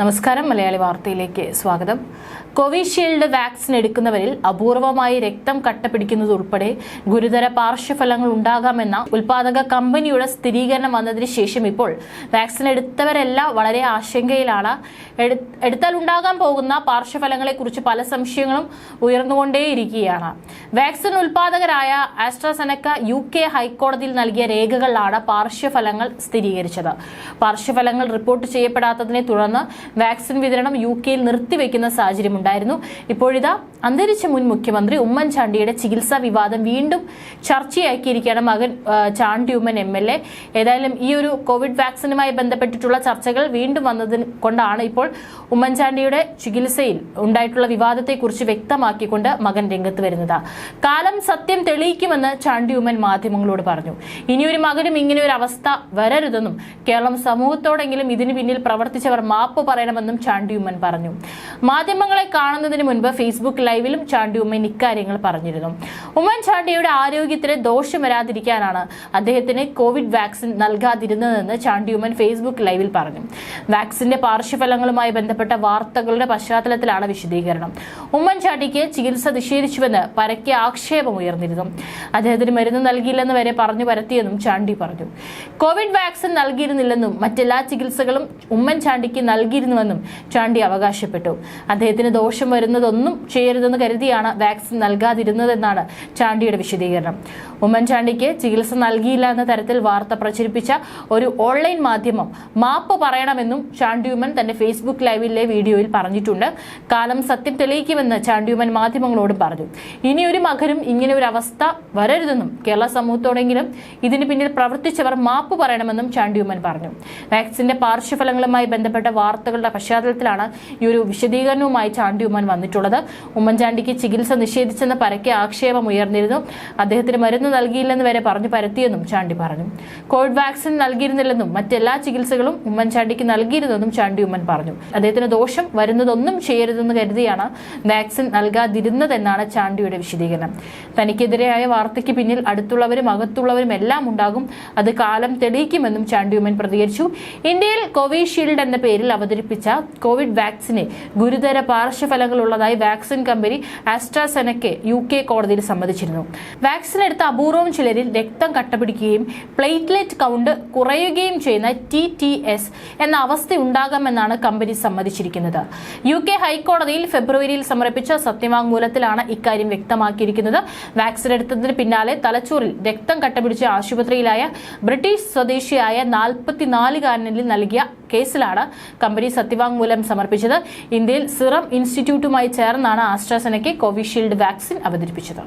നമസ്കാരം. മലയാളി വാർത്തയിലേക്ക് സ്വാഗതം. കോവിഷീൽഡ് വാക്സിൻ എടുക്കുന്നവരിൽ അപൂർവമായി രക്തം കട്ടപിടിക്കുന്നത് ഉൾപ്പെടെ ഗുരുതര പാർശ്വഫലങ്ങൾ ഉണ്ടാകാമെന്ന ഉൽപാദക കമ്പനിയുടെ സ്ഥിരീകരണം വന്നതിന് ശേഷം ഇപ്പോൾ വാക്സിൻ എടുത്തവരെല്ലാം വളരെ ആശങ്കയിലാണ്. എടുത്താൽ ഉണ്ടാകാൻ പോകുന്ന പാർശ്വഫലങ്ങളെക്കുറിച്ച് പല സംശയങ്ങളും ഉയർന്നുകൊണ്ടേയിരിക്കുകയാണ്. വാക്സിൻ ഉൽപാദകരായ ആസ്ട്രാസെനക്ക യു കെ ഹൈക്കോടതിയിൽ നൽകിയ രേഖകളിലാണ് പാർശ്വഫലങ്ങൾ സ്ഥിരീകരിച്ചത്. പാർശ്വഫലങ്ങൾ റിപ്പോർട്ട് ചെയ്യപ്പെടാത്തതിനെ തുടർന്ന് വാക്സിൻ വിതരണം യു കെയിൽ നിർത്തിവെക്കുന്ന സാഹചര്യമുണ്ടായിരുന്നു. ഇപ്പോഴിതാ അന്തരിച്ച മുൻ മുഖ്യമന്ത്രി ഉമ്മൻചാണ്ടിയുടെ ചികിത്സാ വിവാദം വീണ്ടും ചർച്ചയാക്കിയിരിക്കുകയാണ് മകൻ ആ, Chandy Oommen M L A. ഏതായാലും ഈ ഒരു കോവിഡ് വാക്സിനുമായി ബന്ധപ്പെട്ടിട്ടുള്ള ചർച്ചകൾ വീണ്ടും വന്നതിന് കൊണ്ടാണ് ഇപ്പോൾ ഉമ്മൻചാണ്ടിയുടെ ചികിത്സയിൽ ഉണ്ടായിട്ടുള്ള വിവാദത്തെക്കുറിച്ച് വ്യക്തമാക്കിക്കൊണ്ട് മകൻ രംഗത്ത് വരുന്നത്. കാലം സത്യം തെളിയിക്കുമെന്ന് ചാണ്ടി ഉമ്മൻ മാധ്യമങ്ങളോട് പറഞ്ഞു. ഇനിയൊരു മകനും ഇങ്ങനെ ഒരു അവസ്ഥ വരരുതെന്നും കേരളം സമൂഹത്തോടെങ്കിലും ഇതിനു പിന്നിൽ പ്രവർത്തിച്ചവർ മാപ്പ് പറയണമെന്നും ചാണ്ടി ഉമ്മൻ പറഞ്ഞു. മാധ്യമങ്ങളെ കാണുന്നതിന് മുൻപ് ഫേസ്ബുക്ക് ലൈവിലും ചാണ്ടി ഉമ്മൻ ഇക്കാര്യങ്ങൾ പറഞ്ഞിരുന്നു. ഉമ്മൻചാണ്ടിയുടെ ആരോഗ്യത്തിന് ദോഷം വരാതിരിക്കാനാണ് അദ്ദേഹത്തിന് കോവിഡ് വാക്സിൻ നൽകാതിരുന്നതെന്ന് ചാണ്ടി ഉമ്മൻ ഫേസ്ബുക്ക് ലൈവിൽ പറഞ്ഞു. വാക്സിന്റെ പാർശ്വഫലങ്ങളുമായി ബന്ധപ്പെട്ട വാർത്തകളുടെ പശ്ചാത്തലത്തിലാണ് വിശദീകരണം. ഉമ്മൻചാണ്ടിക്ക് ചികിത്സ നിഷേധിച്ചുവെന്ന് പരക്കെ ആക്ഷേപം ആക്ഷേപമുയർന്നിരുന്നു അദ്ദേഹത്തിന് മരുന്ന് നൽകിയില്ലെന്ന് വരെ പറഞ്ഞു പരത്തിയെന്നും ചാണ്ടി പറഞ്ഞു. കോവിഡ് വാക്സിൻ നൽകിയിരുന്നില്ലെന്നും മറ്റെല്ലാ ചികിത്സകളും ഉമ്മൻചാണ്ടിക്ക് നൽകിയിരുന്നുവെന്നും ചാണ്ടി അവകാശപ്പെട്ടു. അദ്ദേഹത്തിന് ദോഷം വരുന്നതൊന്നും ചെയ്യരുതെന്ന് കരുതിയാണ് വാക്സിൻ നൽകാതിരുന്നതെന്നാണ് ചാണ്ടിയുടെ വിശദീകരണം. ഉമ്മൻചാണ്ടിക്ക് ചികിത്സ നൽകിയില്ല എന്ന തരത്തിൽ വാർത്ത പ്രചരിപ്പിച്ച ഒരു ഓൺലൈൻ മാധ്യമം മാപ്പ് പറയണമെന്നും ചാണ്ടിയുമൻ തന്റെ ഫേസ്ബുക്ക് ലൈവിലെ വീഡിയോയിൽ പറഞ്ഞിട്ടുണ്ട്. കാലം സത്യം തെളിയിക്കുമെന്ന് ചാണ്ടിയുമൻ മാധ്യമങ്ങളോടും പറഞ്ഞു. ഇനി ഒരു മകനും ഇങ്ങനെ ഒരു അവസ്ഥ വരരുതെന്നും കേരള സമൂഹത്തോടെങ്കിലും ഇതിന് പിന്നിൽ പ്രവർത്തിച്ചവർ മാപ്പ് പറയണമെന്നും ചാണ്ടിയുമൻ പറഞ്ഞു. വാക്സിന്റെ പാർശ്വഫലങ്ങളുമായി ബന്ധപ്പെട്ട വാർത്തകളുടെ പശ്ചാത്തലത്തിലാണ് ഈ ഒരു വിശദീകരണവുമായി ഉമ്മൻ വന്നിട്ടുള്ളത്. ഉമ്മൻചാണ്ടിക്ക് ചികിത്സ നിഷേധിച്ചെന്ന് പരക്കെ ആക്ഷേപം ഉയർന്നിരുന്നു. അദ്ദേഹത്തിന് മരുന്ന് നൽകിയില്ലെന്ന് വരെ പറഞ്ഞു പരത്തിയെന്നും ചാണ്ടി പറഞ്ഞു. കോവിഡ് വാക്സിൻ നൽകിയിരുന്നില്ലെന്നും മറ്റെല്ലാ ചികിത്സകളും ഉമ്മൻചാണ്ടിക്ക് നൽകിയിരുന്നെന്നും ചാണ്ടി ഉമ്മൻ പറഞ്ഞു. അദ്ദേഹത്തിന് ദോഷം വരുന്നതൊന്നും ചെയ്യരുതെന്ന് കരുതിയാണ് വാക്സിൻ നൽകാതിരുന്നതെന്നാണ് ചാണ്ടിയുടെ വിശദീകരണം. തനിക്കെതിരെയായ വാർത്തയ്ക്ക് പിന്നിൽ അടുത്തുള്ളവരും അകത്തുള്ളവരും എല്ലാം ഉണ്ടാകും. അത് കാലം തെളിയിക്കുമെന്നും ചാണ്ടിയുമ്മൻ പ്രതികരിച്ചു. ഇന്ത്യയിൽ കോവിഷീൽഡ് എന്ന പേരിൽ അവതരിപ്പിച്ച. കോവിഡ് വാക്സിന് ഗുരുതര പാർശ്വഫലങ്ങൾ ഉള്ളതായി vaccine company AstraZeneca U K കോടതിയിൽ സമ്മതിച്ചിരുന്നു. വാക്സിൻ എടുത്ത അപൂർവം ചിലരിൽ രക്തം കട്ടപിടിക്കുകയും പ്ലേറ്റ്ലെറ്റ് കൗണ്ട് കുറയുകയും ചെയ്യുന്ന ടി ടി എസ് എന്ന അവസ്ഥ ഉണ്ടാകാമെന്നാണ് കമ്പനി സമ്മതിച്ചിരിക്കുന്നത്. യു കെ ഹൈക്കോടതിയിൽ ഫെബ്രുവരിയിൽ സമർപ്പിച്ച സത്യവാങ്മൂലത്തിലാണ് ഇക്കാര്യം വ്യക്തമാക്കിയിരിക്കുന്നത്. വാക്സിൻ എടുത്തതിന് പിന്നാലെ തലച്ചോറിൽ രക്തം കട്ടപിടിച്ച ആശുപത്രിയിലായ ബ്രിട്ടീഷ് സ്വദേശിയായ നാൽപ്പത്തിനാലുകാരനിൽ നൽകിയ കേസിലാണ് കമ്പനി പോലി സത്യവാങ്മൂലം സമർപ്പിച്ചത് ഇന്ത്യയിൽ സിറം ഇൻസ്റ്റിറ്റ്യൂട്ടുമായി ചേർന്നാണ് ആസ്ട്രാസെനയ്ക്ക് കോവിഷീൽഡ് വാക്സിൻ അവതരിപ്പിച്ചത്.